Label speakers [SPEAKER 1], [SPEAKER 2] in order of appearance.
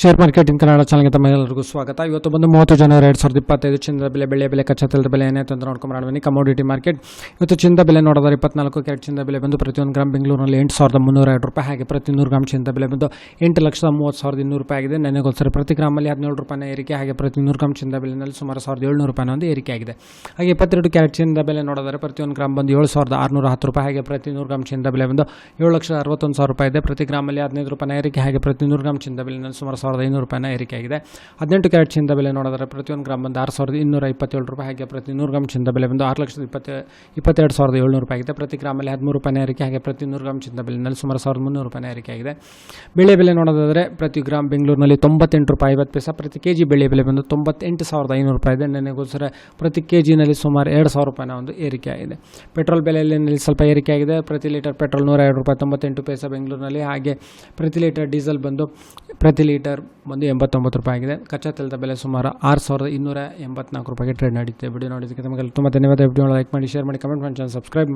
[SPEAKER 1] Share market in Kannada ಚಾನಲ್ಗೆ ತಮ್ಮೆಲ್ಲರಿಗೂ ಸ್ವಾಗತ. ಇವತ್ತು ಬಂದು ಮೂವತ್ತು ಜನವರಿ ಎರಡು ಸಾವಿರದ ಇಪ್ಪತ್ತೈದು, ಚಿನ್ನದ ಬೆಲೆ ಬೆಳೆ ಬೆಲೆ, ಕಚ್ಚಾ ತೆಲದ ಬೆಲೆ, ಏನೇ ತೊಂದರೆ ನೋಡ್ಕೊಂಡು ಕಮೋಡಿಟಿ ಮಾರ್ಕೆಟ್ ಇವತ್ತು ಚಿನ್ನದ ಬೆಲೆ ನೋಡಿದ್ರೆ ಇಪ್ಪತ್ನಾಲ್ಕು ಕ್ಯಾರೆಟ್ ಚಿನ್ನದ ಬೆಲೆ ಬಂದು ಪ್ರತಿಯೊಂದು ಗ್ರಾಮ್ ಬೆಂಗಳೂರಿನಲ್ಲಿ ಎಂಟು ಸಾವಿರದ ಮುನ್ನೂರ ಎರಡು ರೂಪಾಯಿ. ಹಾಗೆ ಪ್ರತಿ ನೂರು ಗ್ರಾಮ್ ಚಿನ್ನದ ಬೆಲೆ ಬಂದು ಎಂಟು ಲಕ್ಷದ ಮೂವತ್ತು ಸಾವಿರದ ಇನ್ನೂರು ರೂಪಾಯಿ ಆಗಿದೆ. ನನಗೋಸ್ಕರ ಪ್ರತಿ ಗ್ರಾಮಲ್ಲಿ ಹದಿನೇಳು ರೂಪಾಯಿನ ಏರಿಕೆ, ಹಾಗೆ ಪ್ರತಿ ನೂರು ಗ್ರಾಮ್ ಚಿನ್ನದ ಬೆಲೆನಲ್ಲಿ ಸುಮಾರು ಸಾವಿರದ ಏಳ್ನೂರು ರೂಪಾಯಿನ ಒಂದು ಏರಿಕೆ ಆಗಿದೆ. ಹಾಗೆ ಇಪ್ಪತ್ತೆರಡು ಕ್ಯಾರೆಟ್ ಚಿನ್ನದ ಬೆಲೆ ನೋಡಿದ್ರೆ ಪ್ರತಿಯೊಂದು ಗ್ರಾಮ್ ಬಂದು ಏಳು ಸಾವಿರದ ಆರುನೂರ ಹತ್ತು ರೂಪಾಯಿ. ಹಾಗೆ ಪ್ರತಿ ನೂರು ಗ್ರಾಮ್ ಚಿನ್ನದ ಬೆಲೆ ಬಂದು ಏಳು ಲಕ್ಷದ ಅರವತ್ತೊಂದು ಸಾವಿರ ರೂಪಾಯಿ ಇದೆ. ಪ್ರತಿ ಗ್ರಾಮಲ್ಲಿ ಹದಿನೈದು ರೂಪಾಯಿನ ಏರಿಕೆ, ಹಾಗೆ ಪ್ರತಿ ನೂರು ಗ್ರಾಮ್ ಚಿನ್ನದ ಬೆಲೆನಲ್ಲಿ ಸುಮಾರು ಸಾವಿರದ ಐನೂರು ರೂಪಾಯಿನ ಏರಿಕೆ ಆಗಿದೆ ಹದಿನೆಂಟು ಕ್ಯಾರೆಟ್ ಚಿನ್ನದ ಬೆಲೆ ನೋಡಿದ್ರೆ ಪ್ರತಿಯೊಂದು ಗ್ರಾಮ್ ಬಂದು ಆರು ಸಾವಿರದ ಇನ್ನೂರ ಇಪ್ಪತ್ತೇಳು ರೂಪಾಯಿ ಹಾಗೆ ಪ್ರತಿ ನೂರು ಗ್ರಾಮ್ ಚಿನ್ನದ ಬೆಲೆ ಬಂದು ಆರು ಲಕ್ಷದ ಇಪ್ಪತ್ತ ಇಪ್ಪತ್ತೆರಡು ಸಾವಿರದ ಏಳ್ನೂರು ರೂಪಾಯಿ ಆಗಿದೆ. ಪ್ರತಿ ಗ್ರಾಮಲ್ಲಿ ಹದಿಮೂರು ರೂಪಾಯಿನ ಏರಿಕೆ ಹಾಗೆ ಪ್ರತಿ ನೂರು ಗ್ರಾಮ್ ಚಿನ್ನದ ಬೆಲೆನಲ್ಲಿ ಸುಮಾರು ಸಾವಿರದ ಮುನ್ನೂರು ರೂಪಾಯಿನ ಏರಿಕೆ ಆಗಿದೆ ಬೆಳೆ ಬೆಲೆ ನೋಡೋದಾದರೆ ಪ್ರತಿ ಗ್ರಾಮ್ ಬೆಂಗಳೂರಿನಲ್ಲಿ ತೊಂಬತ್ತೆಂಟು ರೂಪಾಯಿ ಐವತ್ತು ಪೈಸಾ, ಪ್ರತಿ ಕೆ ಜಿ ಬೆಳೆ ಬೆಲೆ ಬಂದು ತೊಂಬತ್ತೆಂಟು ಸಾವಿರದ ಐನೂರು ರೂಪಾಯಿ ಇದೆ. ನನಗೋಸ್ಕರ ಪ್ರತಿ ಕೆ ಜಿನಲ್ಲಿ ಸುಮಾರು ಎರಡು ಸಾವಿರ ರೂಪಾಯಿನ ಒಂದು ಏರಿಕೆ ಆಗಿದೆ ಪೆಟ್ರೋಲ್ ಬೆಲೆಯಲ್ಲಿ ಸ್ವಲ್ಪ ಏರಿಕೆ ಆಗಿದೆ ಪ್ರತಿ ಲೀಟರ್ ಪೆಟ್ರೋಲ್ ನೂರ ಎರಡು ರೂಪಾಯಿ ತೊಂಬತ್ತೆಂಟು ಪೈಸಾ ಬೆಂಗಳೂರಿನಲ್ಲಿ. ಹಾಗೆ ಪ್ರತಿ ಲೀಟರ್ ಡೀಸೆಲ್ ಬಂದು ಪ್ರತಿ ಲೀಟರ್ ಬಂದು ಎಂಬತ್ತೊಂಬತ್ತು ರೂಪಾಯಿ ಆಗಿದೆ. ಕಚ್ಚಾ ತೆಲದ ಬೆಲೆ ಸುಮಾರು ಆರು ಸಾವಿರದ ಇನ್ನೂರ ಎಂಬತ್ನಾಲ್ಕು ರೂಪಾಯಿಗೆ ಟ್ರೇಡ್ ನಡೀತಿದೆ. ವಿಡಿಯೋ ನೋಡಿದ್ದಕ್ಕೆ ತಮಗೆ ತುಂಬ ಧನ್ಯವಾದ. ವಿಡಿಯೋ ಲೈಕ್ ಮಾಡಿ ಶೇರ್ ಮಾಡಿ ಕಮೆಂಟ್ ಮಾಡಿ ಚಾನಲ್ ಸಬ್ಸ್ಕ್ರೈಬ್ ಮಾಡಿ.